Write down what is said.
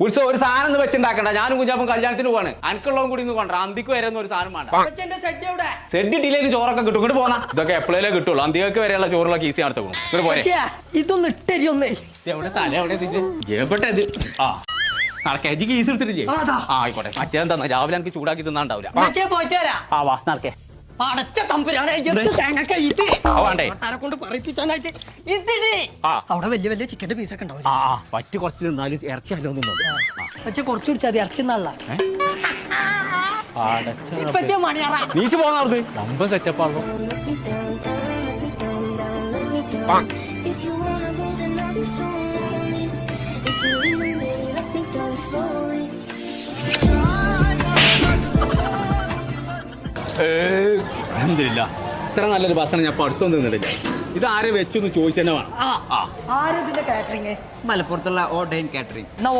ഉത്സവം ഒരു സാധനം ഒന്ന് വെച്ചുണ്ടാക്കണ്ട. ഞാനും കുഞ്ഞാപ്പം കല്യാണത്തിന് പോവാണ്. അനക്കുള്ളതും കൂടി ഒന്ന് കൊണ്ട അന്തിക്ക് വരെ ഒരു സാധനം വേണ്ട. കൊച്ചന്റെ സെറ്റ് എവിടെ? സെഡ് ഇട്ടില്ലെങ്കിൽ ചോറൊക്കെ കിട്ടും. ഇങ്ങോട്ട് പോണ ഇതൊക്കെ എപ്പോഴേ കിട്ടുള്ളൂ. അന്തികൾക്ക് വരെയുള്ള ചോറുകളൊക്കെ ഈസി ആണ് പോകും ഇങ്ങോട്ട് പോരെ. ഇതൊന്ന് ഇട്ടരി ഒന്നേ. എവിടെ തല എവിടെ ഇത് എവിടെ ഇത്? ആ. നടക്കേ അജിക്ക് ഈസി എടുത്തിട്ടില്ലേ? ആ, ആയിക്കോട്ടെ. മറ്റേന്താ രാവിലെ എനിക്ക് ചൂടാക്കി തിന്നാണ്ടാവില്ല ആ വാ നടക്കേ. പടച്ച തമ്പുരാണ് തേങ്ങക്ക ഇത്? ആ, വേണ്ടേ? ആരെ കൊണ്ട് പറയിപ്പിച്ചാനായിട്ട് ഇതിടി ആ. അവിടെ വലിയ വലിയ ചിക്കന്റെ പീസൊക്കെ ഉണ്ടാവും ആ ആ പറ്റി കുറച്ച് തിന്നാലും ഇറച്ചി അല്ലോ പക്ഷെ കുറച്ച് കുടിച്ചാൽ മതി ഇറച്ചി നല്ല ഇപ്പച്ച മണിയറ. നീച്ച് പോകാൻ അവിടുന്ന്. സെറ്റപ്പ് ആണല്ലോ. If you wanna go, then I'll be so അലഹമില്ല ഇത്ര നല്ലൊരു ഭക്ഷണം ഞാൻ പഠിത്തം തിന്നിട്ടില്ല. ഇത് ആരെ വെച്ചൊന്ന് ചോദിച്ചെന്നെ വേണം. ആ. ആ. ആരും ഇതിന്റെ കാറ്ററിംഗ് മലപ്പുറത്തുള്ള ഓൺലൈൻ കാറ്ററിംഗ് എന്നാ